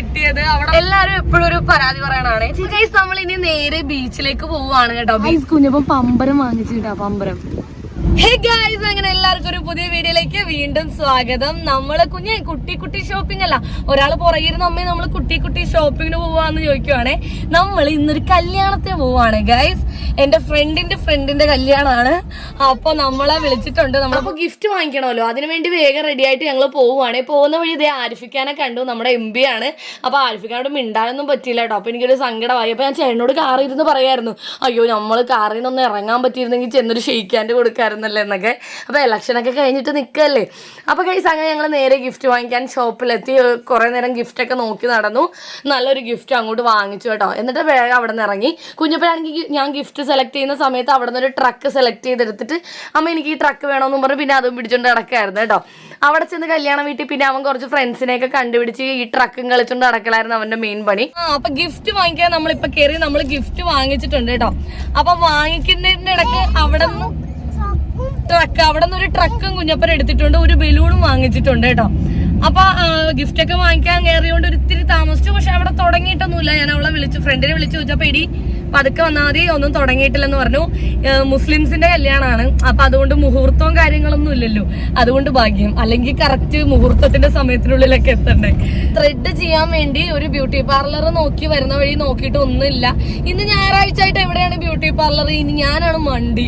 കിട്ടിയത് അവിടെ എല്ലാരും എപ്പോഴും ഒരു പരാതി പറയണാണ് ചേച്ചി നമ്മൾ ഇനി നേരെ ബീച്ചിലേക്ക് പോവാണ് കേട്ടോ. കുഞ്ഞപ്പം പമ്പരം വാങ്ങിച്ചിട്ടാ പമ്പരം. ഹേ അങ്ങനെ എല്ലാവർക്കും ഒരു പുതിയ വീഡിയോയിലേക്ക് വീണ്ടും സ്വാഗതം. നമ്മൾ കുഞ്ഞെ കുട്ടി കുട്ടി ഷോപ്പിംഗ് അല്ല. ഒരാൾ പുറകിരുന്ന് അമ്മയെ നമ്മൾ കുട്ടി കുട്ടി ഷോപ്പിങ്ങിന് പോവാന്ന് ചോദിക്കുവാണേ. നമ്മൾ ഇന്നൊരു കല്യാണത്തിന് പോവാണ് ഗായ്സ് എന്റെ ഫ്രണ്ടിന്റെ ഫ്രണ്ടിന്റെ കല്യാണമാണ്. അപ്പൊ നമ്മളെ വിളിച്ചിട്ടുണ്ട്. നമ്മളപ്പോ ഗിഫ്റ്റ് വാങ്ങിക്കണമല്ലോ. അതിനുവേണ്ടി വേഗം റെഡി ആയിട്ട് ഞങ്ങൾ പോവുകയാണ് പോകുന്ന വഴി ഇതേ ആരിഫിക്കാനെ കണ്ടു. നമ്മുടെ എം പി ആണ്. അപ്പൊ ആരിഫിക്കാനോട് മിണ്ടാനൊന്നും പറ്റിയില്ല കേട്ടോ. അപ്പൊ എനിക്കൊരു സങ്കടമായി. അപ്പൊ ഞാൻ ചേട്ടനോട് കാറിൽ പറയായിരുന്നു. അയ്യോ നമ്മൾ കാറിൽ നിന്നൊന്ന് ഇറങ്ങാൻ പറ്റിയിരുന്നെങ്കിൽ ചെന്നൊരു ഷെയ്ക്കാന്റെ കൊടുക്കാറുന്നല്ലേ എന്നൊക്കെ. അപ്പോൾ ഇലക്ഷനൊക്കെ കഴിഞ്ഞിട്ട് നിൽക്കല്ലേ അപ്പോൾ കൈസ് അങ്ങനെ ഞങ്ങൾ നേരെ ഗിഫ്റ്റ് വാങ്ങിക്കാൻ ഷോപ്പിലെത്തി കുറേ നേരം ഗിഫ്റ്റ് ഒക്കെ നോക്കി നടന്നു. നല്ലൊരു ഗിഫ്റ്റ് അങ്ങോട്ട് വാങ്ങിച്ചു കേട്ടോ. എന്നിട്ട് വേഗം അവിടെ നിന്ന് ഇറങ്ങി കുഞ്ഞപ്പോഴാണെങ്കിൽ ഞാൻ ഗിഫ്റ്റ് സെലക്ട് ചെയ്യുന്ന സമയത്ത് അവിടെ നിന്ന് ഒരു ട്രക്ക് സെലക്ട് ചെയ്തെടുത്തിട്ട് അമ്മ എനിക്ക് ഈ ട്രക്ക് വേണമെന്നും പറഞ്ഞ് പിന്നെ അതും പിടിച്ചോണ്ട് നടക്കായിരുന്നു കേട്ടോ. അവിടെ ചെന്ന് കല്യാണം വീട്ടിൽ പിന്നെ അവൻ കുറച്ച് ഫ്രണ്ട്സിനെയൊക്കെ കണ്ടുപിടിച്ച് ഈ ട്രക്കും കളിച്ചോണ്ട് നടക്കലായിരുന്നു അവന്റെ മെയിൻ പണി. അപ്പൊ ഗിഫ്റ്റ് വാങ്ങിക്കാൻ നമ്മളിപ്പോ കയറി നമ്മൾ ഗിഫ്റ്റ് വാങ്ങിച്ചിട്ടുണ്ട് കേട്ടോ. അപ്പൊ വാങ്ങിക്കുന്നതിന്റെ ഇടയ്ക്ക് അവിടെ നിന്ന് ട്രക്ക് അവിടെ നിന്ന് ഒരു ട്രക്കും കുഞ്ഞപ്പൻ എടുത്തിട്ടുണ്ട്. ഒരു ബലൂണും വാങ്ങിച്ചിട്ടുണ്ട് കേട്ടോ. അപ്പൊ ഗിഫ്റ്റ് ഒക്കെ വാങ്ങിക്കാൻ കയറിയോണ്ട് ഒരു ഇത്തിരി താമസിച്ചു. പക്ഷെ അവിടെ തുടങ്ങിയിട്ടൊന്നുമില്ല. ഞാൻ അവളെ വിളിച്ചു ഫ്രണ്ടിനെ വിളിച്ചു. ചോദിച്ചപ്പോ എടി പതുക്കെ വന്നാൽ മതി ഒന്നും തുടങ്ങിയിട്ടില്ലെന്ന് പറഞ്ഞു. മുസ്ലിംസിന്റെ കല്യാണമാണ് അപ്പൊ അതുകൊണ്ട് മുഹൂർത്തവും കാര്യങ്ങളൊന്നും ഇല്ലല്ലോ. അതുകൊണ്ട് ഭാഗ്യം. അല്ലെങ്കിൽ കറക്റ്റ് മുഹൂർത്തത്തിന്റെ സമയത്തിനുള്ളിലൊക്കെ എത്തണ്ടേ. ത്രെഡ് ചെയ്യാൻ വേണ്ടി ഒരു ബ്യൂട്ടി പാർലർ നോക്കി വരുന്ന വഴി നോക്കിയിട്ട് ഒന്നുമില്ല. ഇന്ന് ഞായറാഴ്ച ആയിട്ട് എവിടെയാണ് ബ്യൂട്ടി പാർലർ ഇനി ഞാനാണ് മണ്ടി.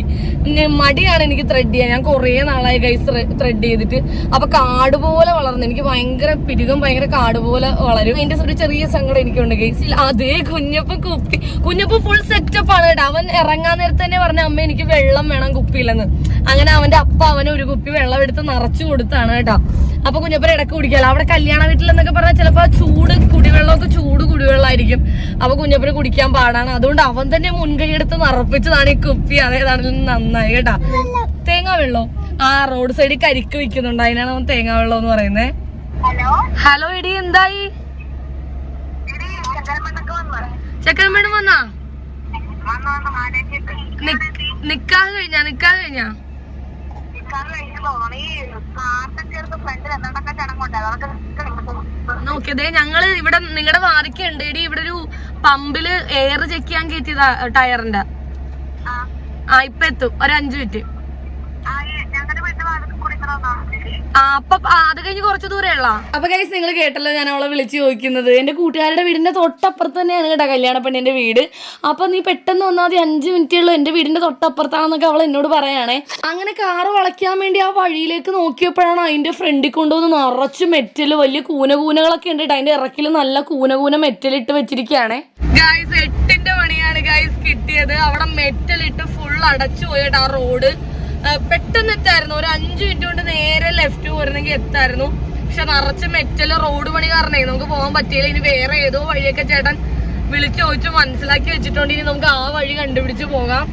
മടിയാണ് എനിക്ക് ത്രെഡ് ചെയ്യാൻ. ഞാൻ കുറേ നാളായി ഗൈസ് ത്രെഡ് ചെയ്തിട്ട്. അപ്പൊ കാട് പോലെ വളർന്നു. എനിക്ക് ഭയങ്കര പിരികം ഭയങ്കര കാട് പോലെ വളരും. അതിന്റെ ഒരു ചെറിയ സങ്കടം എനിക്കുണ്ട് ഗൈസ് അതേ കുഞ്ഞപ്പ കുപ്പി. കുഞ്ഞപ്പ ഫുൾ സെറ്റപ്പ് ആണ് കേട്ടോ അവൻ ഇറങ്ങാൻ നേരത്തെ തന്നെ പറഞ്ഞ അമ്മ എനിക്ക് വെള്ളം വേണം കുപ്പിയിലെന്ന്. അങ്ങനെ അവന്റെ അപ്പ അവന് ഒരു കുപ്പി വെള്ളം എടുത്ത് നിറച്ചു കൊടുത്താണ് കേട്ടോ അപ്പൊ കുഞ്ഞപ്പൻ ഇടയ്ക്ക് കുടിക്കാലോ അവിടെ കല്യാണ വീട്ടിൽ എന്നൊക്കെ പറഞ്ഞാൽ ചിലപ്പോ ചൂട് കുടിവെള്ളമൊക്കെ ചൂട് കുടിവെള്ളമായിരിക്കും അപ്പൊ കുഞ്ഞപ്പന് കുടിക്കാൻ പാടാണ്. അതുകൊണ്ട് അവൻ തന്നെ മുൻകൈ എടുത്ത് നിറപ്പിച്ചതാണ് ഈ കുപ്പി. അതേതാണെങ്കിലും നന്നായി കേട്ടാ. തേങ്ങ വെള്ളം? ആ റോഡ് സൈഡിൽ കരിക്ക് വിൽക്കുന്നുണ്ട്. അതിനാണ് അവൻ തേങ്ങ വെള്ളം എന്ന് പറയുന്നത് ഹലോ? എടി എന്തായി? ചെക്കൻ മേഡം വന്നാ? നിക്കാഹ് കഴിഞ്ഞാ നിക്കാഹ് കഴിഞ്ഞാ? നോക്കിയതേ ഞങ്ങൾ ഇവിടെ നിങ്ങളുടെ വാതിക്കുണ്ട് ഇടി ഇവിടെ ഒരു പമ്പിൽ എയർ ചെക്ക് ചെയ്യാൻ കയറ്റിയതാ ടയറിന്റെ. ആ ഇപ്പൊ എത്തും. ഒരു അഞ്ചു മിനിറ്റ് അപ്പൊ ആ, അത് കഴിഞ്ഞ് കുറച്ച് ദൂരേ ഉള്ള? അപ്പൊ കൈസ് നിങ്ങൾ കേട്ടല്ലോ ഞാൻ അവളെ വിളിച്ച് ചോദിക്കുന്നത്. എന്റെ കൂട്ടുകാരുടെ വീടിന്റെ തൊട്ടപ്പുറത്ത് തന്നെയാണ് കേട്ടോ കല്യാണ പെണ്ണിന്റെ വീട്. അപ്പൊ നീ പെട്ടെന്ന് വന്നാൽ മതി അഞ്ച് മിനിറ്റേ ഉള്ളൂ എന്റെ വീടിന്റെ തൊട്ടപ്പുറത്താണെന്നൊക്കെ അവൾ എന്നോട് പറയാണേ. അങ്ങനെ കാറ് വളയ്ക്കാൻ വേണ്ടി ആ വഴിയിലേക്ക് നോക്കിയപ്പോഴാണ് അതിന്റെ ഫ്രണ്ടിൽ കൊണ്ടുവന്ന് നിറച്ച് മെറ്റൽ വലിയ കൂന കൂനകളൊക്കെ ഉണ്ട് കേട്ടോ. അതിന്റെ ഇറക്കിൽ നല്ല കൂന കൂന മെറ്റലിട്ട് വെച്ചിരിക്കുകയാണേ ഗായ്സ് എട്ടിന്റെ മണിയാണ് ഗായ്സ് കിട്ടിയത്. അവിടെ മെറ്റലിട്ട് ഫുൾ അടച്ചു പോയിട്ട് ആ റോഡ് പെട്ടെന്ന് എത്തായിരുന്നു. ഒരു അഞ്ചു മിനിറ്റ് കൊണ്ട് നേരെ ലെഫ്റ്റ് പോരുന്നെങ്കിൽ എത്തായിരുന്നു. പക്ഷെ നിറച്ച് മെറ്റൽ റോഡ് പണി കാരണേ നമുക്ക് പോകാൻ പറ്റിയില്ല. ഇനി വേറെ ഏതോ വഴിയൊക്കെ ചേട്ടൻ വിളിച്ചു ചോദിച്ചു മനസ്സിലാക്കി വെച്ചിട്ടുണ്ട്. ഇനി നമുക്ക് ആ വഴി കണ്ടുപിടിച്ച് പോകാം.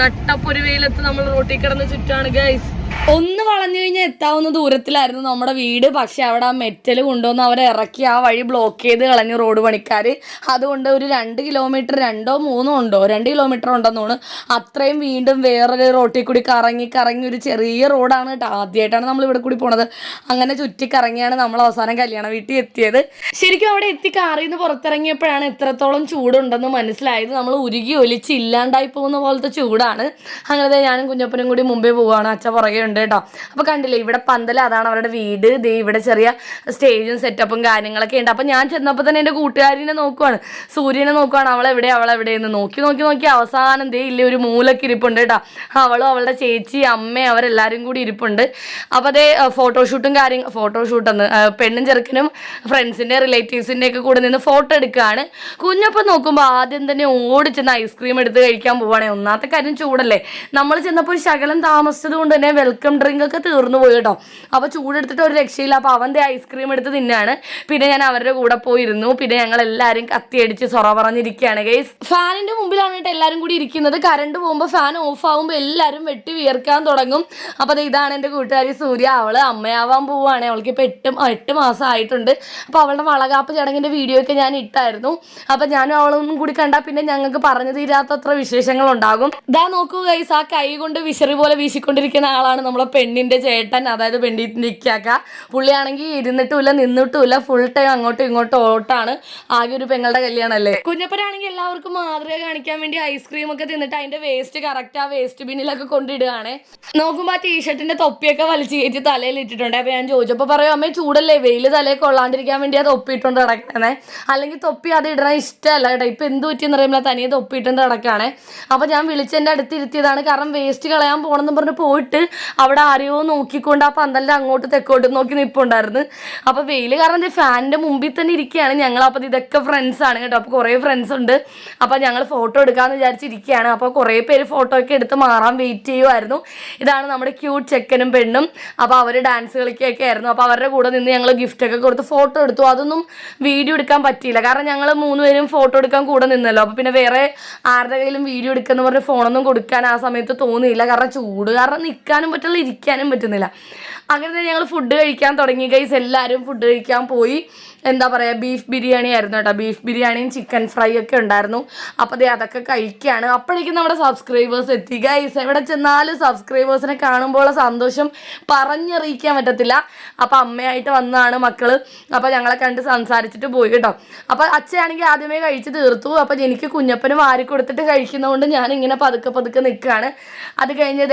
നട്ടപ്പൊരു വെയിലത്ത് നമ്മൾ റോട്ടിൽ കിടന്ന് ചുറ്റാണ് ഗൈസ് ഒന്ന് വളഞ്ഞു കഴിഞ്ഞാൽ എത്താവുന്ന ദൂരത്തിലായിരുന്നു നമ്മുടെ വീട്. പക്ഷെ അവിടെ ആ മെറ്റൽ കൊണ്ടുവന്ന് അവർ ഇറക്കി ആ വഴി ബ്ലോക്ക് ചെയ്ത് കളഞ്ഞു റോഡ് പണിക്കാർ അതുകൊണ്ട് ഒരു രണ്ട് കിലോമീറ്റർ രണ്ടോ മൂന്നോ ഉണ്ടോ? രണ്ട് കിലോമീറ്റർ ഉണ്ടെന്നാണ് അത്രയും വീണ്ടും വേറൊരു റോട്ടിൽ കൂടി കറങ്ങി കറങ്ങി ഒരു ചെറിയ റോഡാണ് കേട്ടോ. ആദ്യമായിട്ടാണ് നമ്മൾ ഇവിടെ കൂടി പോണത്. അങ്ങനെ ചുറ്റി കറങ്ങിയാണ് നമ്മൾ അവസാനം കല്യാണ വീട്ടിൽ എത്തിയത്. ശരിക്കും അവിടെ എത്തി കാറിൽ നിന്ന് പുറത്തിറങ്ങിയപ്പോഴാണ് എത്രത്തോളം ചൂടുണ്ടെന്ന് മനസ്സിലായത്. നമ്മൾ ഉരുകി ഒലിച്ച് ഇല്ലാണ്ടായി പോകുന്ന പോലത്തെ ചൂടാണ്. അങ്ങനെ ഞാനും കുഞ്ഞപ്പനും കൂടി മുമ്പേ പോവുകയാണ്. അച്ഛ പുറകെ ഉണ്ട് കേട്ടോ. അപ്പോൾ കണ്ടില്ലേ ഇവിടെ പന്തൽ അതാണ് അവരുടെ വീട്. ദേ ഇവിടെ ചെറിയ സ്റ്റേജും സെറ്റപ്പും കാര്യങ്ങളൊക്കെ ഉണ്ട്. അപ്പോൾ ഞാൻ ചെന്നപ്പോൾ തന്നെ എന്റെ കൂട്ടുകാരിനെ നോക്കുവാണ്. സൂര്യനെ നോക്കുവാണ്. അവളെവിടെ അവളെവിടെയെന്ന് നോക്കി നോക്കി നോക്കി. അവസാനം ദേ ഇല്ലേ ഒരു മൂലക്ക് ഇരിപ്പുണ്ട് കേട്ടോ. അവളും അവളുടെ ചേച്ചി അമ്മ അവരെല്ലാവരും കൂടി ഇരിപ്പുണ്ട്. അപ്പോൾ അതേ ഫോട്ടോഷൂട്ടും കാര്യം ഫോട്ടോഷൂട്ടെന്ന് പെണ്ണും ചെറുക്കനും ഫ്രണ്ട്സിന്റെ റിലേറ്റീവ്സിന്റെ ഒക്കെ കൂടെ നിന്ന് ഫോട്ടോ എടുക്കുകയാണ് കുഞ്ഞപ്പം നോക്കുമ്പോൾ ആദ്യം തന്നെ ഓടിച്ചെന്ന് ഐസ്ക്രീം എടുത്ത് കഴിക്കാൻ പോവുകയാണെങ്കിൽ ഒന്നാമത്തെ കാര്യം ചൂടല്ലേ. നമ്മൾ ചെന്നപ്പോൾ ശകലം താമസിച്ചത് കൊണ്ട് തന്നെ ഡ്രിങ്ക് ഒക്കെ തീർന്നു പോയി കേട്ടോ. അപ്പോൾ ചൂടെടുത്തിട്ട് ഒരു രക്ഷയില്ല. അപ്പോൾ അവന്റെ ഐസ്ക്രീം എടുത്ത് തിന്നാണ്. പിന്നെ ഞാൻ അവരുടെ കൂടെ പോയിരുന്നു. പിന്നെ ഞങ്ങൾ എല്ലാവരും കത്തിയടിച്ച് സൊറ പറഞ്ഞിരിക്കുകയാണ് ഗൈസ് ഫാനിന്റെ മുമ്പിലാണ് കേട്ടോ എല്ലാവരും കൂടി ഇരിക്കുന്നത്. കറണ്ട് പോകുമ്പോൾ ഫാൻ ഓഫ് ആകുമ്പോൾ എല്ലാവരും വെട്ടി വിയർക്കാൻ തുടങ്ങും. അപ്പോൾ ഇതാണ് എന്റെ കൂട്ടുകാരി സൂര്യ. അവൾ അമ്മയാവാൻ പോവുകയാണ്. അവൾക്ക് ഇപ്പോൾ എട്ട് എട്ട് മാസം ആയിട്ടുണ്ട്. അപ്പോൾ അവളുടെ വളകാപ്പ് ചടങ്ങിന്റെ വീഡിയോ ഒക്കെ ഞാൻ ഇട്ടായിരുന്നു. അപ്പോൾ ഞാനും അവളൊന്നും കൂടി കണ്ടാൽ പിന്നെ ഞങ്ങൾക്ക് പറഞ്ഞു തീരാത്തത്ര വിശേഷങ്ങൾ ഉണ്ടാകും. ഇതാ നോക്കൂ ഗൈസ് ആ കൈ കൊണ്ട് വിശറി പോലെ വീശിക്കൊണ്ടിരിക്കുന്ന ആളാണ് നമ്മളെ പെണ്ണിന്റെ ചേട്ടൻ അതായത് പെണ്ണിന്റെ ഇക്കാക്ക പുള്ളിയാണെങ്കിൽ ഇരുന്നിട്ടുമില്ല നിന്നിട്ടുമില്ല ഫുൾ ടൈം അങ്ങോട്ടും ഇങ്ങോട്ടും ഓട്ടാണ്. ആകെ ഒരു പെങ്ങളുടെ കല്യാണമല്ലേ കുഞ്ഞപ്പനാണെങ്കിൽ എല്ലാവർക്കും മാതൃക കാണിക്കാൻ വേണ്ടി ഐസ്ക്രീം ഒക്കെ തിന്നിട്ട് അതിന്റെ വേസ്റ്റ് കറക്റ്റ് ആ വേസ്റ്റ് ബിന്നിലൊക്കെ കൊണ്ടിടുകയാണ്. നോക്കുമ്പോൾ ആ ടീഷർട്ടിന്റെ തൊപ്പിയൊക്കെ വലിച്ചു കയറ്റി തലയിൽ ഇട്ടിട്ടുണ്ട്. അപ്പൊ ഞാൻ ചോദിച്ചപ്പോൾ പറയും അമ്മേ ചൂടല്ലേ? വെയിൽ തലയിൽ കൊള്ളാണ്ടിരിക്കാൻ വേണ്ടി അത് തൊപ്പിയിട്ടുണ്ട് കിടക്കണേ അല്ലെങ്കിൽ തൊപ്പി അത് ഇടണ ഇഷ്ടമല്ല കേട്ടോ. ഇപ്പൊ എന്ത് പറ്റിയെന്ന് പറയുമ്പോൾ തനിയെ തൊപ്പിയിട്ടുണ്ട് കിടക്കാണ് അപ്പോൾ ഞാൻ വിളിച്ച് എന്റെ അടുത്ത് ഇരുത്തിയതാണ്. കാരണം വേസ്റ്റ് കളയാൻ പോകണമെന്ന് പറഞ്ഞ് പോയിട്ട് അവിടെ ആരെയോ നോക്കിക്കൊണ്ട് ആ പന്തലിന്റെ അങ്ങോട്ട് തെക്കോട്ട് നോക്കി നിൽപ്പുണ്ടായിരുന്നു അപ്പൊ വെയിൽ കാരണം ഫാനിന്റെ മുമ്പിൽ തന്നെ ഇരിക്കുകയാണ് ഞങ്ങൾ. അപ്പോൾ ഇതൊക്കെ ഫ്രണ്ട്സ് ആണ് കേട്ടോ. അപ്പോൾ കുറേ ഫ്രണ്ട്സ് ഉണ്ട്. അപ്പോൾ ഞങ്ങൾ ഫോട്ടോ എടുക്കാമെന്ന് വിചാരിച്ചിരിക്കുകയാണ്. അപ്പോൾ കുറേ പേര് ഫോട്ടോ ഒക്കെ എടുത്ത് മാറാൻ വെയിറ്റ് ചെയ്യുമായിരുന്നു ഇതാണ് നമ്മുടെ ക്യൂട്ട് ചെക്കനും പെണ്ണും. അപ്പോൾ അവർ ഡാൻസ് കളിക്കുകയൊക്കെ ആയിരുന്നു. അപ്പോൾ അവരുടെ കൂടെ നിന്ന് ഞങ്ങൾ ഗിഫ്റ്റ് ഒക്കെ കൊടുത്ത് ഫോട്ടോ എടുത്തു. അതൊന്നും വീഡിയോ എടുക്കാൻ പറ്റിയില്ല. കാരണം ഞങ്ങൾ മൂന്നുപേരും ഫോട്ടോ എടുക്കാൻ കൂടെ നിന്നല്ലോ. അപ്പോൾ പിന്നെ വേറെ ആരുടെ കയ്യിലും വീഡിയോ എടുക്കുന്ന പറഞ്ഞ് ഫോണൊന്നും കൊടുക്കാൻ ആ സമയത്ത് തോന്നിയില്ല. കാരണം ചൂട് കാരണം നിൽക്കാനും ഇരിക്കാനും പറ്റുന്നില്ല. അങ്ങനെ ഞങ്ങൾ ഫുഡ് കഴിക്കാൻ തുടങ്ങി ഗൈസ് എല്ലാവരും ഫുഡ് കഴിക്കാൻ പോയി. എന്താ പറയുക ബീഫ് ബിരിയാണി ആയിരുന്നു കേട്ടോ. ബീഫ് ബിരിയാണിയും ചിക്കൻ ഫ്രൈ ഒക്കെ ഉണ്ടായിരുന്നു. അപ്പോൾ ദേ അതൊക്കെ കഴിക്കുകയാണ് അപ്പോഴേക്കും നമ്മുടെ സബ്സ്ക്രൈബേഴ്സ് എത്തി. ഗൈസ് എവിടെ ചെന്നാലും സബ്സ്ക്രൈബേഴ്സിനെ കാണുമ്പോൾ സന്തോഷം പറഞ്ഞറിയിക്കാൻ പറ്റത്തില്ല. അപ്പോൾ അമ്മയായിട്ട് വന്നതാണ് മക്കൾ. അപ്പോൾ ഞങ്ങളെ കണ്ട് സംസാരിച്ചിട്ട് പോയി കേട്ടോ. അപ്പോൾ അച്ഛയാണെങ്കിൽ ആദ്യമേ കഴിച്ച് തീർത്തു. അപ്പോൾ എനിക്ക് കുഞ്ഞപ്പന് വാരി കൊടുത്തിട്ട് കഴിക്കുന്നതുകൊണ്ട് ഞാൻ ഇങ്ങനെ പതുക്കെ പതുക്കെ നിൽക്കുകയാണ്. അത് കഴിഞ്ഞ്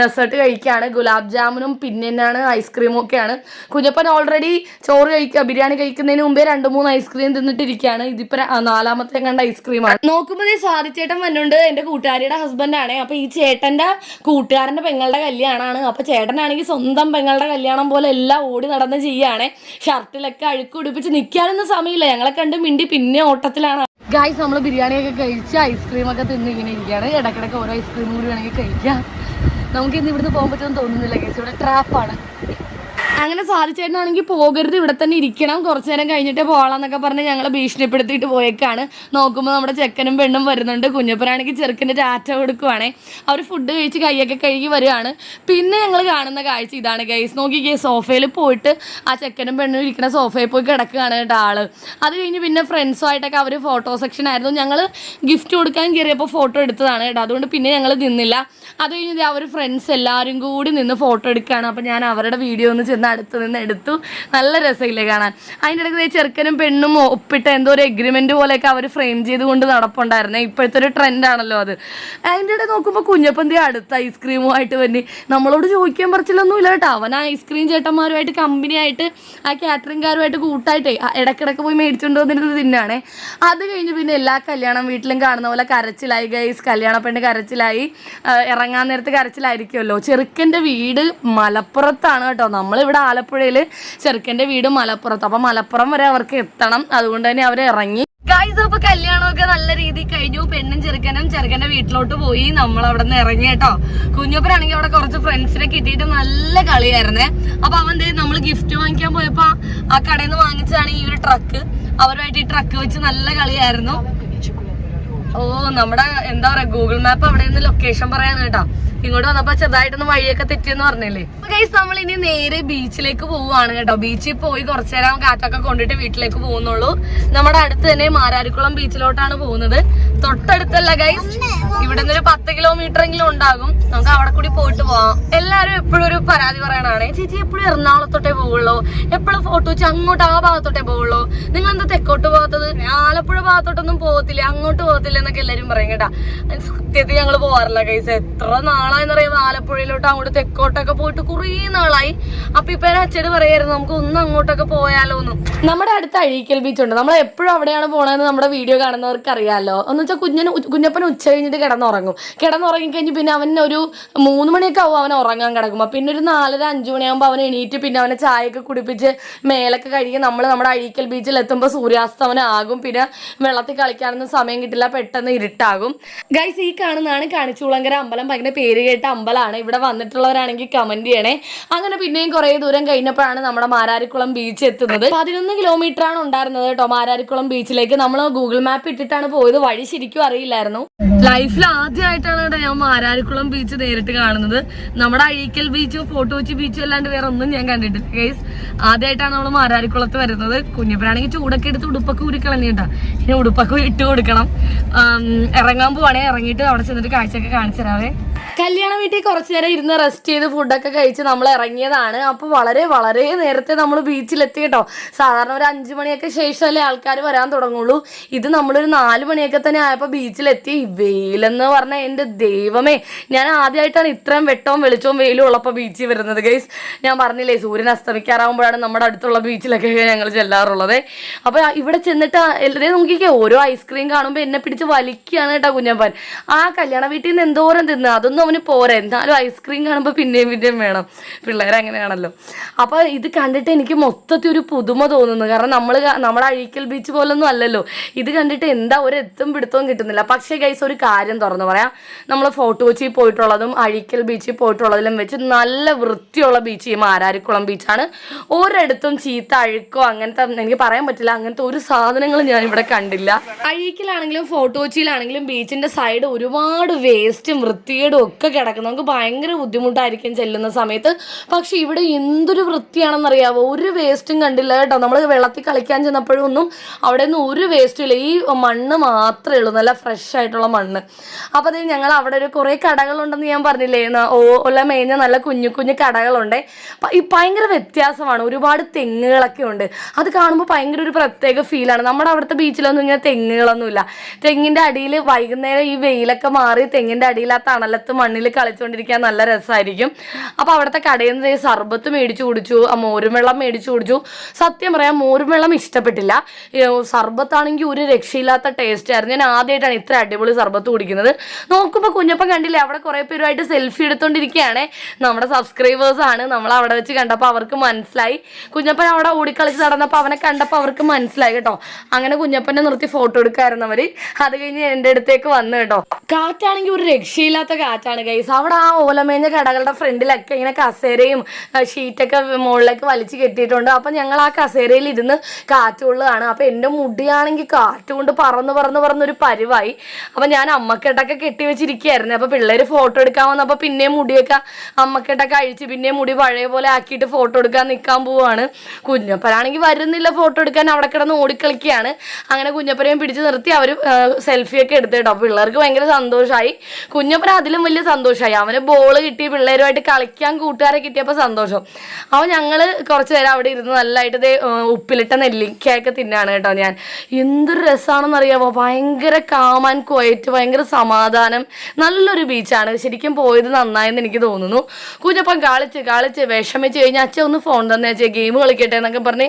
ഡെസേർട്ട് കഴിക്കുകയാണ്. ഗുലാബ് ജാമുനും പിന്നെ ഐസ്ക്രീമും ഒക്കെയാണ്. കുഞ്ഞപ്പൻ ഓൾറെഡി ചോറ് കഴിക്കുക ബിരിയാണി കഴിക്കുന്നതിന് മുമ്പേ രണ്ട് മൂന്ന് ഐസ്ക്രീം തിന്നിട്ടിരിക്കുകയാണ്. ഇതിപ്പോ നാലാമത്തെ കണ്ട ഐസ്ക്രീമാണ് നോക്കുമ്പോൾ ഈ സ്വാതിച്ചേട്ടൻ വന്നുണ്ട് എന്റെ കൂട്ടുകാരിയുടെ ഹസ്ബൻഡാണ് അപ്പോൾ ഈ ചേട്ടന്റെ കൂട്ടുകാരന്റെ പെങ്ങളുടെ കല്യാണമാണ് അപ്പോൾ ചേട്ടനാണെങ്കിൽ സ്വന്തം പെങ്ങളുടെ കല്യാണം പോലെ എല്ലാം ഓടി നടന്ന് ചെയ്യുകയാണ്. ഷർട്ടിലൊക്കെ അഴുക്ക് ഉടുപ്പിച്ച് നിൽക്കാനൊന്നും സമയമില്ല. ഞങ്ങളെ കണ്ട് മിണ്ടി പിന്നെ ഓട്ടത്തിലാണ്. ഗായ്സ് നമ്മൾ ബിരിയാണിയൊക്കെ കഴിച്ച് ഐസ്ക്രീം ഒക്കെ തിന്ന് ഇങ്ങനെ ഇരിക്കുകയാണ്. ഇടയ്ക്കിടയ്ക്ക് ഓരോ ഐസ്ക്രീം കൂടി വേണമെങ്കിൽ കഴിക്കാം. നമുക്ക് ഇന്ന് ഇവിടുന്ന് പോകാൻ പറ്റുമെന്ന് തോന്നുന്നില്ല ഗൈസ് ഇവിടെ ട്രാപ്പാണ് അങ്ങനെ സാധിച്ചേട്ടനാണെങ്കിൽ പോകരുത് ഇവിടെ തന്നെ ഇരിക്കണം. കുറച്ചു നേരം കഴിഞ്ഞിട്ടേ പോകാമെന്നൊക്കെ പറഞ്ഞ് ഞങ്ങളെ ഭീഷണിപ്പെടുത്തിയിട്ട് പോയേക്കാണ്. നോക്കുമ്പോൾ നമ്മുടെ ചെക്കനും പെണ്ണും വരുന്നുണ്ട്. കുഞ്ഞപ്പനാണെങ്കിൽ ചെറുക്കന്റെ ടാറ്റ കൊടുക്കുവാണേ. അവർ ഫുഡ് കഴിച്ച് കൈയൊക്കെ കഴുകി വരികയാണ്. പിന്നെ ഞങ്ങൾ കാണുന്ന കാഴ്ച ഇതാണ് ഗൈസ് നോക്കിക്കേ സോഫയിൽ പോയിട്ട് ആ ചെക്കനും പെണ്ണും ഇരിക്കുന്ന സോഫയിൽ പോയി കിടക്കുകയാണ് കേട്ടോ ആൾ. അത് കഴിഞ്ഞ് പിന്നെ ഫ്രണ്ട്സുമായിട്ടൊക്കെ അവർ ഫോട്ടോ സെക്ഷൻ ആയിരുന്നു. ഞങ്ങൾ ഗിഫ്റ്റ് കൊടുക്കാൻ കയറിയപ്പോൾ ഫോട്ടോ എടുത്തതാണ് കേട്ടോ. അതുകൊണ്ട് പിന്നെ ഞങ്ങൾ നിന്നില്ല. അത് കഴിഞ്ഞ് അവർ ഫ്രണ്ട്സ് എല്ലാവരും കൂടി നിന്ന് ഫോട്ടോ എടുക്കുകയാണ്. അപ്പോൾ ഞാൻ അവരുടെ വീഡിയോ ഒന്ന് ചെന്ന് അടുത്ത് നിന്ന് എടുത്തു നല്ല രസമില്ലേ കാണാൻ. അതിന്റെ ഇടയ്ക്ക് ചെറുക്കനും പെണ്ണും ഒപ്പിട്ട എന്തോ ഒരു എഗ്രിമെന്റ് പോലെയൊക്കെ അവർ ഫ്രെയിം ചെയ്തുകൊണ്ട് നടപ്പുണ്ടായിരുന്നേ. ഇപ്പോഴത്തെ ഒരു ട്രെൻഡാണല്ലോ അത്. അതിന്റെ ഇടയിൽ നോക്കുമ്പോൾ കുഞ്ഞപ്പന്തി അടുത്ത ഐസ്ക്രീമുമായിട്ട് വന്നി നമ്മളോട് ചോദിക്കാൻ പറിച്ചില്ലൊന്നുമില്ല കേട്ടോ. അവൻ ആ ഐസ്ക്രീം ചേട്ടന്മാരുമായിട്ട് കമ്പനിയായിട്ട് ആ കാറ്ററിംഗുകാരുമായിട്ട് കൂട്ടായിട്ടേ ഇടയ്ക്കിടയ്ക്ക് പോയി മേടിച്ചുകൊണ്ട് വന്നിട്ട് തിന്നാണേ. അത് കഴിഞ്ഞ് പിന്നെ എല്ലാ കല്യാണം വീട്ടിലും കാണുന്ന പോലെ കരച്ചിലായി ഗൈസ് കല്യാണ പെണ്ണ് കരച്ചിലായി. ഇറങ്ങാൻ നേരത്ത് കരച്ചിലായിരിക്കുമല്ലോ. ചെറുക്കന്റെ വീട് മലപ്പുറത്താണ് കേട്ടോ. നമ്മളിവിടെ ആലപ്പുഴയിൽ ചെറുക്കന്റെ വീട് മലപ്പുറത്ത്. അപ്പം മലപ്പുറം വരെ അവർക്ക് എത്തണം. അതുകൊണ്ട് തന്നെ അവർ ഇറങ്ങി. അപ്പൊ കല്യാണമൊക്കെ നല്ല രീതിയിൽ കഴിഞ്ഞു. പെണ്ണും ചെറുക്കനും ചെറുക്കന്റെ വീട്ടിലോട്ട് പോയി. നമ്മൾ അവിടെ നിന്ന് ഇറങ്ങി കേട്ടോ. കുഞ്ഞപ്പനാണെങ്കിൽ അവിടെ കുറച്ച് ഫ്രണ്ട്സിനെ കിട്ടിയിട്ട് നല്ല കളിയായിരുന്നേ. അപ്പൊ അവൻ നമ്മൾ ഗിഫ്റ്റ് വാങ്ങിക്കാൻ പോയപ്പോ ആ കടയിൽ നിന്ന് വാങ്ങിച്ചതാണ് ഈ ഒരു ട്രക്ക് അവരുമായിട്ട് ഈ ട്രക്ക് വെച്ച് നല്ല കളിയായിരുന്നു. ഓ നമ്മുടെ എന്താ പറയാ ഗൂഗിൾ മാപ്പ് അവിടെ നിന്ന് ലൊക്കേഷൻ പറയാണ് കേട്ടോ ഇങ്ങോട്ട് വന്നപ്പോ ചെറുതായിട്ടൊന്ന് വഴിയൊക്കെ തെറ്റിയെന്ന് പറഞ്ഞില്ലേ? ഗൈസ് നമ്മൾ ഇനി നേരെ ബീച്ചിലേക്ക് പോവുകയാണ് കേട്ടോ. ബീച്ചിൽ പോയി കുറച്ചു നേരം കാറ്റൊക്കെ കൊണ്ടിട്ട് വീട്ടിലേക്ക് പോകുന്നുള്ളൂ. നമ്മുടെ അടുത്ത് തന്നെ മാരാരിക്കുളം ബീച്ചിലോട്ടാണ് പോകുന്നത്. തൊട്ടടുത്തല്ല ഗൈസ് ഇവിടെ നിന്ന് ഒരു പത്ത് കിലോമീറ്റർ എങ്കിലും ഉണ്ടാകും. നമുക്ക് അവിടെ കൂടി പോയിട്ട് പോവാം. എല്ലാരും എപ്പോഴും ഒരു പരാതി പറയണാണ് ചേച്ചി എപ്പോഴും എറണാകുളത്തോട്ടേ പോവുള്ളൂ? എപ്പോഴും ഫോട്ടോ വെച്ച് അങ്ങോട്ട് ആ ഭാഗത്തോട്ടേ പോവുള്ളൂ? പോകാത്തത് ആലപ്പുഴ ഭാഗത്തോട്ടൊന്നും പോകത്തില്ല അങ്ങോട്ട് പോകത്തില്ല എന്നൊക്കെ എല്ലാരും പറയും കേട്ടാ. സത്യത്തിൽ ഞങ്ങൾ പോവാറില്ല കൈസ് എത്ര നാളായെന്ന് പറയുമ്പോൾ ആലപ്പുഴയിലോട്ട് അങ്ങോട്ട് തെക്കോട്ടൊക്കെ പോയിട്ട് കുറേ നാളായി. അപ്പൊ ഇപ്പൊ അച്ഛന് പറയായിരുന്നു നമുക്ക് ഒന്ന് അങ്ങോട്ടൊക്കെ പോയാലോ എന്ന്. നമ്മുടെ അടുത്ത് അഴീക്കൽ ബീച്ച് ഉണ്ട്. നമ്മൾ എപ്പോഴും അവിടെയാണ് പോണതെന്ന് നമ്മുടെ വീഡിയോ കാണുന്നവർക്ക് അറിയാലോ. എന്ന് വെച്ചാൽ കുഞ്ഞന് കുഞ്ഞപ്പൻ ഉച്ച കഴിഞ്ഞിട്ട് കിടന്നുറങ്ങും. കിടന്നുറങ്ങി കഴിഞ്ഞ് പിന്നെ അവൻ ഒരു മൂന്ന് മണിയൊക്കെ ആവും അവൻ ഉറങ്ങാൻ കിടക്കുമ്പോൾ പിന്നെ ഒരു നാലര അഞ്ചു മണിയാകുമ്പോൾ അവൻ എണീറ്റ് പിന്നെ അവനെ ചായയൊക്കെ കുടിപ്പിച്ച് മേലൊക്കെ കഴുകി നമ്മൾ നമ്മുടെ അഴീക്കൽ ബീച്ചിൽ എത്തുമ്പോൾ സൂര്യാസ്തമനം ആകും. പിന്നെ വെള്ളത്തിൽ കളിക്കാനൊന്നും സമയം കിട്ടില്ല പെട്ടെന്ന് ഇരുട്ടാകും. ഗൈസ് ഈ കാണുന്നതാണ് കാണിച്ചുളങ്കര അമ്പലം. ഭയങ്കര പേര് കേട്ട അമ്പലമാണ് ഇവിടെ വന്നിട്ടുള്ളവരാണെങ്കിൽ കമന്റ് ചെയ്യണേ. അങ്ങനെ പിന്നെയും കുറേ ദൂരം കഴിഞ്ഞപ്പോഴാണ് നമ്മുടെ മാരാരിക്കുളം ബീച്ച് എത്തുന്നത്. പതിനൊന്ന് കിലോമീറ്റർ ആണ് ഉണ്ടായിരുന്നത് കേട്ടോ മാരാരിക്കുളം ബീച്ചിലേക്ക് നമ്മൾ ഗൂഗിൾ മാപ്പ് ഇട്ടിട്ടാണ് പോയത്. വഴി ശരിക്കും അറിയില്ലായിരുന്നു. ലൈഫിൽ ആദ്യമായിട്ടാണ് ഞാൻ മാരാരിക്കുളം ബീച്ച് നേരിട്ട് കാണുന്നത്. നമ്മുടെ അഴീക്കൽ ബീച്ചും ഫോട്ടോ കൊച്ചി ബീച്ചും അല്ലാണ്ട് വേറെ ഒന്നും ഞാൻ കണ്ടിട്ടില്ല ഗൈസ് ആദ്യമായിട്ടാണ് നമ്മൾ മാരാരിക്കുളത്ത് വരുന്നത്. കുഞ്ഞപ്പനാണെങ്കിൽ ചൂടൊക്കെ എടുത്ത് ഉടുപ്പൊക്കെ ഉരുക്കളഞ്ഞിട്ടാ ഇനി ഉടുപ്പൊക്കെ ഇട്ട് കൊടുക്കണം. ഇറങ്ങാൻ പോവാണെങ്കിൽ ഇറങ്ങിയിട്ട് അവിടെ ചെന്നിട്ട് കാഴ്ചയൊക്കെ കാണിച്ചു തരാവേ. കല്യാണ വീട്ടിൽ കുറച്ച് നേരം ഇരുന്ന് റെസ്റ്റ് ചെയ്ത് ഫുഡൊക്കെ കഴിച്ച് നമ്മൾ ഇറങ്ങിയതാണ്. അപ്പോൾ വളരെ വളരെ നേരത്തെ നമ്മൾ ബീച്ചിലെത്തി കേട്ടോ. സാധാരണ ഒരു അഞ്ച് മണിയൊക്കെ ശേഷമല്ലേ ആൾക്കാർ വരാൻ തുടങ്ങുള്ളൂ. ഇത് നമ്മളൊരു നാല് മണിയൊക്കെ തന്നെ ആയപ്പോൾ ബീച്ചിലെത്തി വെയിലെന്ന് പറഞ്ഞാൽ എന്റെ ദൈവമേ. ഞാൻ ആദ്യമായിട്ടാണ് ഇത്രയും വെട്ടവും വെളിച്ചവും വെയിലും ഉള്ളപ്പോൾ ബീച്ചിൽ വരുന്നത് ഗൈസ് ഞാൻ പറഞ്ഞില്ലേ സൂര്യൻ അസ്തമിക്കാറാകുമ്പോഴാണ് നമ്മുടെ അടുത്തുള്ള ബീച്ചിലൊക്കെ ഞങ്ങൾ ചെല്ലാറുള്ളത്. അപ്പോൾ ഇവിടെ ചെന്നിട്ട് എല്ലാവരെയും നോക്കിക്കേ ഓരോ ഐസ്ക്രീം കാണുമ്പോൾ എന്നെ പിടിച്ച് വലിക്കുകയാണ് കേട്ടോ കുഞ്ഞപ്പൻ. ആ കല്യാണ വീട്ടിൽ നിന്ന് എന്തോരം തിന്ന്? അതൊന്നും അവന് പോരാ. എന്നാലും ഐസ്ക്രീം കാണുമ്പോൾ പിന്നെയും പിന്നെയും വേണം. പിള്ളേർ അങ്ങനെയാണല്ലോ അപ്പോൾ ഇത് കണ്ടിട്ട് എനിക്ക് മൊത്തത്തിൽ ഒരു പുതുമ തോന്നുന്നു. കാരണം നമ്മൾ നമ്മുടെ അഴീക്കൽ ബീച്ച് പോലൊന്നും അല്ലല്ലോ. ഇത് കണ്ടിട്ട് എന്താ ഒരു എത്തും പിടുത്തവും കിട്ടുന്നില്ല. പക്ഷേ ഗൈസ് ഒരു കാര്യം തുറന്നു പറയാം. നമ്മൾ ഫോർട്ട് കൊച്ചിയിൽ പോയിട്ടുള്ളതും അഴീക്കൽ ബീച്ചിൽ പോയിട്ടുള്ളതിലും വെച്ച് നല്ല വൃത്തിയുള്ള ബീച്ച് ഈ മാരാരിക്കുളം ബീച്ചാണ് ഒരിടത്തും ചീത്ത അഴുക്കോ അങ്ങനത്തെ എനിക്ക് പറയാൻ പറ്റില്ല. അങ്ങനത്തെ ഒരു സാധനങ്ങളും ഞാൻ ഇവിടെ കണ്ടില്ല. അഴീക്കലാണെങ്കിലും ഫോർട്ട് കൊച്ചിയിലാണെങ്കിലും ബീച്ചിന്റെ സൈഡ് ഒരുപാട് വേസ്റ്റും വൃത്തികേടും ഒക്കെ കിടക്കും നമുക്ക് ഭയങ്കര ബുദ്ധിമുട്ടായിരിക്കും ചെല്ലുന്ന സമയത്ത്. പക്ഷെ ഇവിടെ എന്തൊരു വൃത്തിയാണെന്നറിയാവോ? ഒരു വേസ്റ്റും കണ്ടില്ല കേട്ടോ. നമ്മൾ വെള്ളത്തിൽ കളിക്കാൻ ചെന്നപ്പോഴും ഒന്നും അവിടെ നിന്ന് ഒരു വേസ്റ്റും ഇല്ല. ഈ മണ്ണ് മാത്രമേ ഉള്ളൂ. നല്ല ഫ്രഷ് ആയിട്ടുള്ള മണ്ണ്. അപ്പോൾ അത് ഞങ്ങൾ അവിടെ ഒരു കുറേ കടകളുണ്ടെന്ന് ഞാൻ പറഞ്ഞില്ലേ? ഓല മേഞ്ഞ നല്ല കുഞ്ഞു കുഞ്ഞു കടകളുണ്ട്. ഈ ഭയങ്കര വ്യത്യാസമാണ്. ഒരുപാട് തെങ്ങുകളൊക്കെ ഉണ്ട്. അത് കാണുമ്പോൾ ഭയങ്കര ഒരു പ്രത്യേക ഫീലാണ് നമ്മുടെ അവിടുത്തെ ബീച്ചിലൊന്നും ഇങ്ങനെ തെങ്ങുകളൊന്നുമില്ല. തെങ്ങിന്റെ അടിയിൽ വൈകുന്നേരം ഈ വെയിലൊക്കെ മാറി തെങ്ങിന്റെ അടിയിൽ ആ തണലത്ത് മണ്ണിൽ കളിച്ചുകൊണ്ടിരിക്കാൻ നല്ല രസമായിരിക്കും അപ്പോൾ അവിടുത്തെ കടയിൽ നിന്ന് സർബത്ത് മേടിച്ചു കുടിച്ചു ആ മോരും വെള്ളം മേടിച്ചു കുടിച്ചു. സത്യം പറയാം മോരും വെള്ളം ഇഷ്ടപ്പെട്ടില്ല. സർബത്താണെങ്കിൽ ഒരു രക്ഷയില്ലാത്ത ടേസ്റ്റ് ആയിരുന്നു. ഞാൻ ആദ്യമായിട്ടാണ് ഇത്ര അടിപൊളി സർബത്ത് കുടിക്കുന്നത്. നോക്കുമ്പോൾ കുഞ്ഞപ്പം കണ്ടില്ലേ അവിടെ കുറേ പേരുമായിട്ട് സെൽഫി എടുത്തുകൊണ്ടിരിക്കുകയാണ് നമ്മുടെ സബ്സ്ക്രൈബേഴ്സ് ആണ്. നമ്മൾ അവിടെ വെച്ച് കണ്ടപ്പോൾ അവർക്ക് മനസ്സിലായി. കുഞ്ഞപ്പൻ അവിടെ ഓടിക്കളിച്ച് നടന്നപ്പോൾ അവനെ കണ്ടപ്പോൾ അവർക്ക് മനസ്സിലായി കേട്ടോ. അങ്ങനെ കുഞ്ഞപ്പനെ നിർത്തി ഫോട്ടോ എടുക്കായിരുന്നു അവർ അത് കഴിഞ്ഞ് എന്റെ അടുത്തേക്ക് വന്നു കേട്ടോ. കാറ്റാണെങ്കിൽ ഒരു രക്ഷയില്ലാത്ത കാറ്റാണ് ഗൈസ് അവിടെ ആ ഓലമേഞ്ഞ കടകളുടെ ഫ്രണ്ടിലൊക്കെ ഇങ്ങനെ കസേരയും ഷീറ്റൊക്കെ മുകളിലേക്ക് വലിച്ചു കെട്ടിയിട്ടുണ്ട്. അപ്പം ഞങ്ങൾ ആ കസേരയിൽ ഇരുന്ന് കാറ്റ് കൊള്ളുകയാണ് അപ്പം എന്റെ മുടിയാണെങ്കിൽ കാറ്റ് കൊണ്ട് പറന്ന് പറന്ന് പറന്നൊരു പരിവായി. അപ്പം ഞാൻ അമ്മക്കെട്ടൊക്കെ കെട്ടി വെച്ചിരിക്കുകയായിരുന്നു അപ്പം പിള്ളേർ ഫോട്ടോ എടുക്കാൻ വന്നപ്പോൾ പിന്നെയും മുടിയൊക്കെ അമ്മക്കെട്ടൊക്കെ അഴിച്ച് പിന്നെയും മുടി പഴയ പോലെ ആക്കിയിട്ട് ഫോട്ടോ എടുക്കാൻ നിൽക്കാൻ പോവുകയാണ്. കുഞ്ഞപ്പനാണെങ്കിൽ വരുന്നില്ല ഫോട്ടോ എടുക്കാൻ. അവിടെ കിടന്ന് ഓടിക്കളിക്കുകയാണ്. അങ്ങനെ കുഞ്ഞപ്പനെയും പിടിച്ച് നിർത്തി അവർ സെൽഫിയൊക്കെ എടുത്ത് കേട്ടോ. പിള്ളേർക്ക് ഭയങ്കര സന്തോഷമായി. കുഞ്ഞപ്പന അതിലും വലിയ സന്തോഷമായി. അവന് ബോൾ കിട്ടി പിള്ളേരുമായിട്ട് കളിക്കാൻ കൂട്ടുകാരെ കിട്ടിയപ്പോൾ സന്തോഷം. അവൻ ഞങ്ങൾ കുറച്ച് നേരം അവിടെ ഇരുന്ന് നല്ലതായിട്ട് ദേ ഉപ്പിലിട്ട നെല്ലിക്കയൊക്കെ തിന്നാണ് കേട്ടോ ഞാൻ. എന്തൊരു രസമാണെന്ന് അറിയാമോ ഭയങ്കര കാമാൻ ക്വയറ്റ് ഭയങ്കര സമാധാനം. നല്ലൊരു ബീച്ചാണ് ശരിക്കും പോയത് നന്നായെന്ന് എനിക്ക് തോന്നുന്നു. കുഞ്ഞപ്പം കളിച്ച് കളിച്ച് വിഷമിച്ച് കഴിഞ്ഞാൽ അച്ഛൻ ഒന്ന് ഫോൺ തന്നെ അച്ഛൻ ഗെയിം കളിക്കട്ടെ എന്നൊക്കെ പറഞ്ഞ്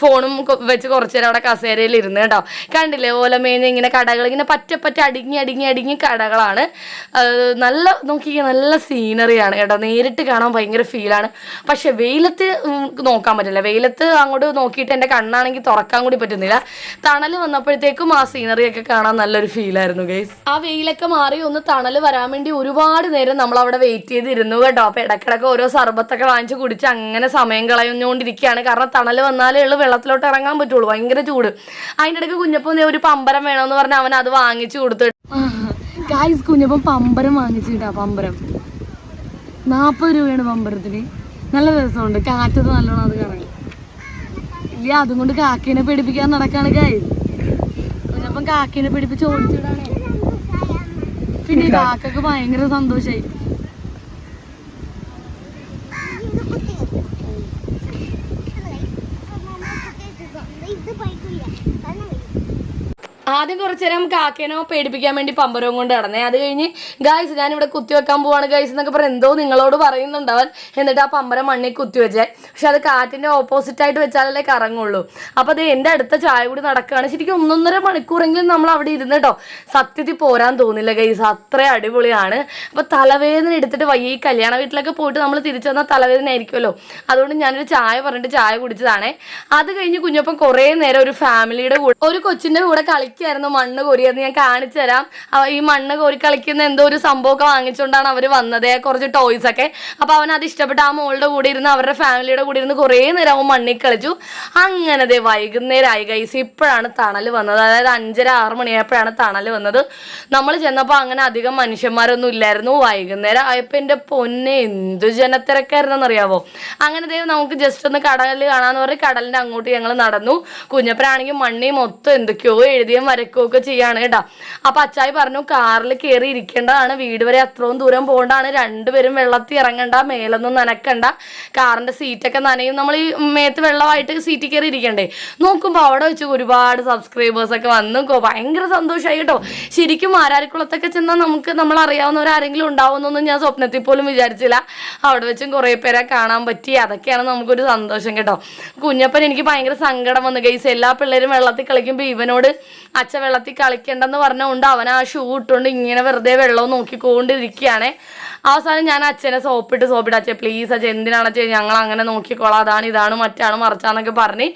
ഫോണും വെച്ച് കുറച്ച് നേരം അവിടെ കസേരയിൽ ഇരുന്ന് കേട്ടോ. കണ്ടില്ലേ ഓലമേഞ്ഞ ഇങ്ങനെ കടകൾ ഇങ്ങനെ പറ്റപ്പറ്റ പറ്റ അടുങ്ങി അടുങ്ങി അടുങ്ങി കടകളാണ്. അത് നല്ല നോക്കിക്കുക നല്ല സീനറിയാണ് കേട്ടോ നേരിട്ട് കാണാൻ ഭയങ്കര ഫീലാണ് പക്ഷെ വെയിലത്ത് നോക്കാൻ പറ്റില്ല. വെയിലത്ത് അങ്ങോട്ട് നോക്കിയിട്ട് എന്റെ കണ്ണാണെങ്കിൽ തുറക്കാൻ കൂടി പറ്റുന്നില്ല. തണൽ വന്നപ്പോഴത്തേക്കും ആ സീനറിയൊക്കെ കാണാൻ നല്ലൊരു ഫീലായിരുന്നു ഗൈസ് ആ വെയിലൊക്കെ മാറി ഒന്ന് തണൽ വരാൻ വേണ്ടി ഒരുപാട് നേരം നമ്മൾ അവിടെ വെയിറ്റ് ചെയ്തിരുന്നു കേട്ടോ. അപ്പോൾ ഇടക്കിടക്ക് ഓരോ സർബത്തൊക്കെ വാങ്ങിച്ച് കുടിച്ച് അങ്ങനെ സമയം കളയുന്നുകൊണ്ടിരിക്കുകയാണ് കാരണം തണൽ വന്നാലേ ഉള്ളു വെള്ളത്തിലോട്ട് ഇറങ്ങാൻ പറ്റുള്ളൂ. ഭയങ്കര ചൂട്. അതിന്റെ ഇടയ്ക്ക് കുഞ്ഞപ്പം ഒരു പമ്പരം വേണമെന്ന് പറഞ്ഞാൽ അവൻ അത് വാങ്ങിച്ചു കൊടുത്തു ഗായ്സ് കുഞ്ഞപ്പം പമ്പരം വാങ്ങിച്ചിട്ടാ പമ്പരം. നാൽപ്പത് രൂപയാണ് പമ്പരത്തിന്. നല്ല രസമുണ്ട്. കാറ്റത്ത് നല്ലോണം അത് കറങ്ങി ഇല്ല അതും കൊണ്ട് കാക്കേനെ പേടിപ്പിക്കാൻ നടക്കാണ് ഗായ്സ് കുഞ്ഞപ്പം കാക്കേനെ പേടിപ്പിച്ച് ഓടിച്ചിടാണ്. പിന്നെ കാക്കക്ക് ഭയങ്കര സന്തോഷായി ഇത് പൈക്കില്ല കാരണം ആദ്യം കുറച്ച് നേരം കാക്കേനോ പേടിപ്പിക്കാൻ വേണ്ടി പമ്പരവും കൊണ്ട് നടന്നേ. അത് കഴിഞ്ഞ് ഗായ്സ് കുത്തി വെക്കാൻ പോവാണ് ഗായ്സ് എന്നൊക്കെ പറഞ്ഞ് എന്തോ നിങ്ങളോട് പറയുന്നുണ്ടവൻ എന്നിട്ട് ആ പമ്പരം മണ്ണിൽ കുത്തി വെച്ചേ. പക്ഷെ അത് കാറ്റിന്റെ ഓപ്പോസിറ്റ് ആയിട്ട് വെച്ചാലല്ലേ കറങ്ങുള്ളൂ. അപ്പോൾ അത് എന്റെ അടുത്ത ചായ കൂടി നടക്കുകയാണ് ശരിക്കും ഒന്നൊന്നര മണിക്കൂറെങ്കിലും നമ്മൾ അവിടെ ഇരുന്ന് കേട്ടോ സത്യത്തിൽ പോരാൻ തോന്നില്ല ഗൈസ് അത്ര അടിപൊളിയാണ്. അപ്പോൾ തലവേദന എടുത്തിട്ട് വയ്യ കല്യാണ വീട്ടിലൊക്കെ പോയിട്ട് നമ്മൾ തിരിച്ചു വന്നാൽ തലവേദന ആയിരിക്കുമല്ലോ. അതുകൊണ്ട് ഞാനൊരു ചായ പറഞ്ഞിട്ട് ചായ കുടിച്ചതാണേ. അത് കഴിഞ്ഞ് കുഞ്ഞപ്പം കുറേ നേരം ഒരു ഫാമിലിയുടെ കൂടെ ഒരു കൊച്ചിന്റെ കൂടെ കളിക്കായിരുന്നു മണ്ണ് കോരിയെന്ന് ഞാൻ കാണിച്ചു തരാം. ഈ മണ്ണ് കോരി കളിക്കുന്ന എന്തോ ഒരു സംഭവമൊക്കെ വാങ്ങിച്ചുകൊണ്ടാണ് അവർ വന്നത്. കുറച്ച് ടോയ്സ് ഒക്കെ. അപ്പോൾ അവൻ അത് ഇഷ്ടപ്പെട്ട് ആ മോളുടെ കൂടെ ഇരുന്ന് അവരുടെ ഫാമിലിയുടെ കൂടെ ഇരുന്ന് കുറേ നേരം അവൻ മണ്ണിൽ കളിച്ചു. അങ്ങനെ ദേ വൈകുന്നേരമായി ഗൈസ് ഇപ്പോഴാണ് തണൽ വന്നത്. അതായത് അഞ്ചര ആറ് മണിയായപ്പോഴാണ് തണൽ വന്നത്. നമ്മൾ ചെന്നപ്പോൾ അങ്ങനെ അധികം മനുഷ്യന്മാരൊന്നും ഇല്ലായിരുന്നു. വൈകുന്നേരം ആയപ്പോൾ എന്റെ പൊന്നെ എന്തു ജനത്തിരക്കായിരുന്നെന്ന് അറിയാവോ അങ്ങനെ ദേ നമുക്ക് ജസ്റ്റ് ഒന്ന് കടലിൽ കാണാന്ന് പറഞ്ഞ് കടലിന്റെ അങ്ങോട്ട് ഞങ്ങൾ നടന്നു. കുഞ്ഞപ്പനാണെങ്കിൽ മണ്ണി മൊത്തം എന്തൊക്കെയോ എഴുതിയും വരക്കുകയൊക്കെ ചെയ്യാണ് കേട്ടോ. അപ്പൊ അച്ചായി പറഞ്ഞു കാറിൽ കയറി ഇരിക്കേണ്ടതാണ്. വീട് വരെ അത്രയും ദൂരം പോകേണ്ടതാണ് രണ്ടുപേരും വെള്ളത്തിൽ ഇറങ്ങണ്ട. മേലൊന്നും നനക്കണ്ട. കാറിന്റെ സീറ്റൊക്കെ നനയും. നമ്മൾ ഈ മേത്ത് വെള്ളമായിട്ട് സീറ്റിൽ കയറി ഇരിക്കണ്ടേ? നോക്കുമ്പോൾ അവിടെ വെച്ച് ഒരുപാട് സബ്സ്ക്രൈബേഴ്സ് ഒക്കെ വന്നു. ഭയങ്കര സന്തോഷമായി കേട്ടോ. ശരിക്കും ആരാരിക്കുളത്തൊക്കെ ചെന്നാൽ നമുക്ക് നമ്മൾ അറിയാവുന്നവരാരെങ്കിലും ഉണ്ടാവുമെന്നൊന്നും ഞാൻ സ്വപ്നത്തിൽ പോലും വിചാരിച്ചില്ല. അവിടെ വെച്ചും കുറേ പേരെ കാണാൻ പറ്റി. അതൊക്കെയാണ് നമുക്കൊരു സന്തോഷം കേട്ടോ. കുഞ്ഞപ്പൻ എനിക്ക് ഭയങ്കര സങ്കടം വന്നു. ഗൈസ് എല്ലാ പിള്ളേരും വെള്ളത്തിൽ കളിക്കുമ്പോൾ ഇവനോട് അച്ഛ വെള്ളത്തിൽ കളിക്കണ്ടെന്ന് പറഞ്ഞുകൊണ്ട് അവൻ ആ ഷൂ ഇട്ടുകൊണ്ട് ഇങ്ങനെ വെറുതെ വെള്ളം നോക്കിക്കൊണ്ടിരിക്കുകയാണ്. അവസാനം ഞാൻ അച്ഛനെ സോപ്പിട്ട് സോപ്പിട്ട് അച്ഛൻ പ്ലീസ് അച്ഛൻ എന്തിനാണ് അച്ഛൻ ഞങ്ങൾ അങ്ങനെ നോക്കിക്കോളാം. അതാണ് ഇതാണ് മറ്റാണ് മറിച്ചാന്നൊക്കെ പറഞ്ഞ്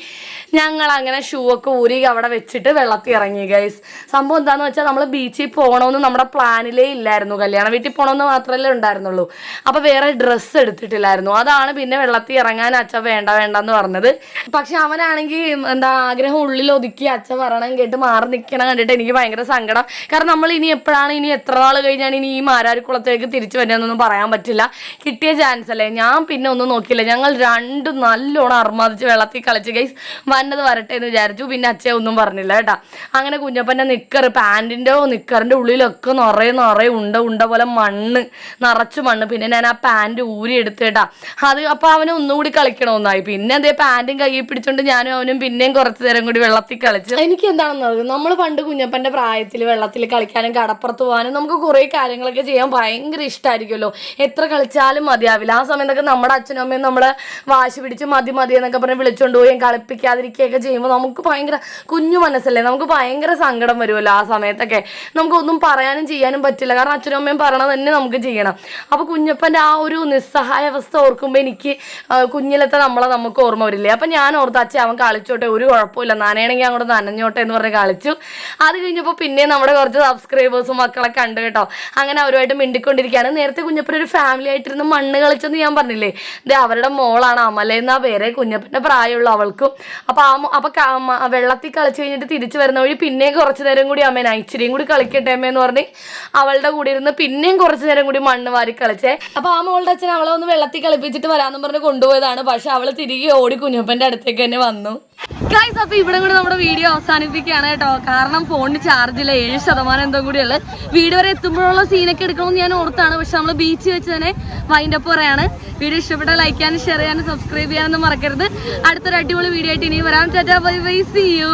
ഞങ്ങൾ അങ്ങനെ ഷൂ ഒക്കെ ഊരി അവിടെ വെച്ചിട്ട് വെള്ളത്തിൽ ഇറങ്ങി ഗൈസ് സംഭവം എന്താണെന്ന് വെച്ചാൽ നമ്മൾ ബീച്ചിൽ പോകണമെന്ന് നമ്മുടെ പ്ലാനിലേ ഇല്ലായിരുന്നു. കല്യാണ വീട്ടിൽ പോകണമെന്ന് മാത്രമല്ലേ ഉണ്ടായിരുന്നുള്ളൂ. അപ്പോൾ വേറെ ഡ്രസ്സ് എടുത്തിട്ടില്ലായിരുന്നു. അതാണ് പിന്നെ വെള്ളത്തിൽ ഇറങ്ങാൻ അച്ഛൻ വേണ്ട വേണ്ടെന്ന് പറഞ്ഞത്. പക്ഷെ അവനാണെങ്കിൽ എന്താ ആഗ്രഹം ഉള്ളിൽ ഒതുക്കി അച്ഛൻ പറയണം കേട്ട് മാറി നിൽക്കണം കണ്ടിട്ട് എനിക്ക് ഭയങ്കര സങ്കടം. കാരണം നമ്മൾ ഇനി എപ്പോഴാണ് ഇനി എത്ര നാൾ കഴിഞ്ഞാണ് ഇനി ഈ മാരാരിക്കുളത്തേക്ക് തിരിച്ചു വരുന്നതെന്നൊന്നും പറയാൻ പറ്റില്ല. കിട്ടിയ ചാൻസ് അല്ലേ? ഞാൻ പിന്നെ ഒന്നും നോക്കിയില്ല. ഞങ്ങൾ രണ്ടും നല്ലോണം അർമാദിച്ച് വെള്ളത്തിൽ കളിച്ച് ഗൈസ് വന്നത് വരട്ടെ എന്ന് വിചാരിച്ചു. പിന്നെ അച്ഛൻ ഒന്നും പറഞ്ഞില്ല കേട്ടാ. അങ്ങനെ കുഞ്ഞപ്പന്റെ നിക്കർ പാന്റിന്റെ നിക്കറിന്റെ ഉള്ളിലൊക്കെ നിറയെ നിറയെ ഉണ്ട ഉണ്ട പോലെ മണ്ണ് നിറച്ച് മണ്ണ്. പിന്നെ ഞാൻ ആ പാന്റ് ഊരി എടുത്ത് കേട്ടാ. അത് അപ്പോൾ അവന് ഒന്നുകൂടി കളിക്കണമെന്നായി. പിന്നെ അതേ പാന്റും കൈ പിടിച്ചോണ്ട് ഞാനും അവനും പിന്നെയും കുറച്ച് നേരം കൂടി വെള്ളത്തിൽ കളിച്ചു. എനിക്ക് എന്താണെന്ന് നമ്മൾ പണ്ട് കുഞ്ഞപ്പന്റെ പ്രായത്തിൽ വെള്ളത്തിൽ കളിക്കാനും കടപ്പുറത്ത് പോകാനും നമുക്ക് കുറേ കാര്യങ്ങളൊക്കെ ചെയ്യാൻ ഭയങ്കര ഇഷ്ടമായിരിക്കുമല്ലോ എത്ര കളിച്ചാലും മതിയാവില്ല. ആ സമയത്തൊക്കെ നമ്മുടെ അച്ഛനും അമ്മയും നമ്മളെ വാശി പിടിച്ച് മതി മതി എന്നൊക്കെ പറഞ്ഞ് വിളിച്ചുകൊണ്ട് പോയി കളിപ്പിക്കാതിരിക്കുകയൊക്കെ ചെയ്യുമ്പോൾ നമുക്ക് ഭയങ്കര കുഞ്ഞു മനസ്സല്ലേ? നമുക്ക് ഭയങ്കര സങ്കടം വരുമല്ലോ ആ സമയത്തൊക്കെ. നമുക്കൊന്നും പറയാനും ചെയ്യാനും പറ്റില്ല. കാരണം അച്ഛനും അമ്മയും പറയണത് തന്നെ നമുക്ക് ചെയ്യണം. അപ്പോൾ കുഞ്ഞപ്പന്റെ ആ ഒരു നിസ്സഹായ അവസ്ഥ ഓർക്കുമ്പോൾ എനിക്ക് കുഞ്ഞിലത്തെ നമ്മളെ നമുക്ക് ഓർമ്മ വരില്ലേ? അപ്പം ഞാൻ ഓർത്ത് അച്ഛൻ അവൻ കളിച്ചോട്ടെ ഒരു കുഴപ്പമില്ല നനയണമെങ്കിൽ അങ്ങോട്ട് നനഞ്ഞോട്ടെ എന്ന് പറഞ്ഞ് കളിച്ചു. അത് കഴിഞ്ഞപ്പോൾ പിന്നെ നമ്മുടെ കുറച്ച് സബ്സ്ക്രൈബേഴ്സും മക്കളെ കണ്ടു കേട്ടോ. അങ്ങനെ അവരുമായിട്ട് മിണ്ടിക്കൊണ്ടിരിക്കുകയാണ്. നേരത്തെ കുഞ്ഞപ്പൻ ഒരു ഫാമിലി ആയിട്ടിരുന്ന് മണ്ണ് കളിച്ചെന്ന് ഞാൻ പറഞ്ഞില്ലേ? ഇത് അവരുടെ മോളാണ് അമല എന്നാ പേരെ. കുഞ്ഞപ്പന്റെ പ്രായമുള്ള അവൾക്കും. അപ്പോൾ ആ അപ്പം അപ്പോൾ വെള്ളത്തിൽ കളിച്ച് കഴിഞ്ഞിട്ട് തിരിച്ചു വരുന്ന വഴി പിന്നെയും കുറച്ച് നേരം കൂടി അമ്മേനെ ഇച്ചിരിയും കൂടി കളിക്കട്ടെ അമ്മയെന്ന് പറഞ്ഞ് അവളുടെ കൂടെ ഇരുന്ന് പിന്നെയും കുറച്ച് നേരം കൂടി മണ്ണ് വാരി കളിച്ചേ. അപ്പോൾ ആ മോളുടെ അച്ഛൻ അവളെ ഒന്ന് വെള്ളത്തിൽ കളിപ്പിച്ചിട്ട് വരാമെന്ന് പറഞ്ഞ് കൊണ്ടുപോയതാണ്. പക്ഷെ അവൾ തിരികെ ഓടി കുഞ്ഞപ്പന്റെ അടുത്തേക്ക് തന്നെ വന്നു. ഗൈസ് അപ്പൊ ഇവിടെ കൂടെ നമ്മുടെ വീഡിയോ അവസാനിപ്പിക്കുകയാണ് കേട്ടോ. കാരണം ഫോണിന് ചാർജ് ഇല്ല. ഏഴ് ശതമാനം എന്തോ കൂടിയുള്ള വീട് വരെ എത്തുമ്പോഴുള്ള സീനൊക്കെ എടുക്കണമെന്ന് ഞാൻ ഓർത്താണ്. പക്ഷെ നമ്മൾ ബീച്ച് വെച്ച് തന്നെ വൈൻഡ് അപ്പ് പറയാണ്. വീഡിയോ ഇഷ്ടപ്പെട്ട ലൈക്ക് ചെയ്യാനും ഷെയർ ചെയ്യാനും സബ്സ്ക്രൈബ് ചെയ്യാനൊന്നും മറക്കരുത്. അടുത്തൊരു അടിപൊളി വീഡിയോ ആയിട്ട് ഇനി വരാം. ചേട്ടാ ബൈ ബൈ യു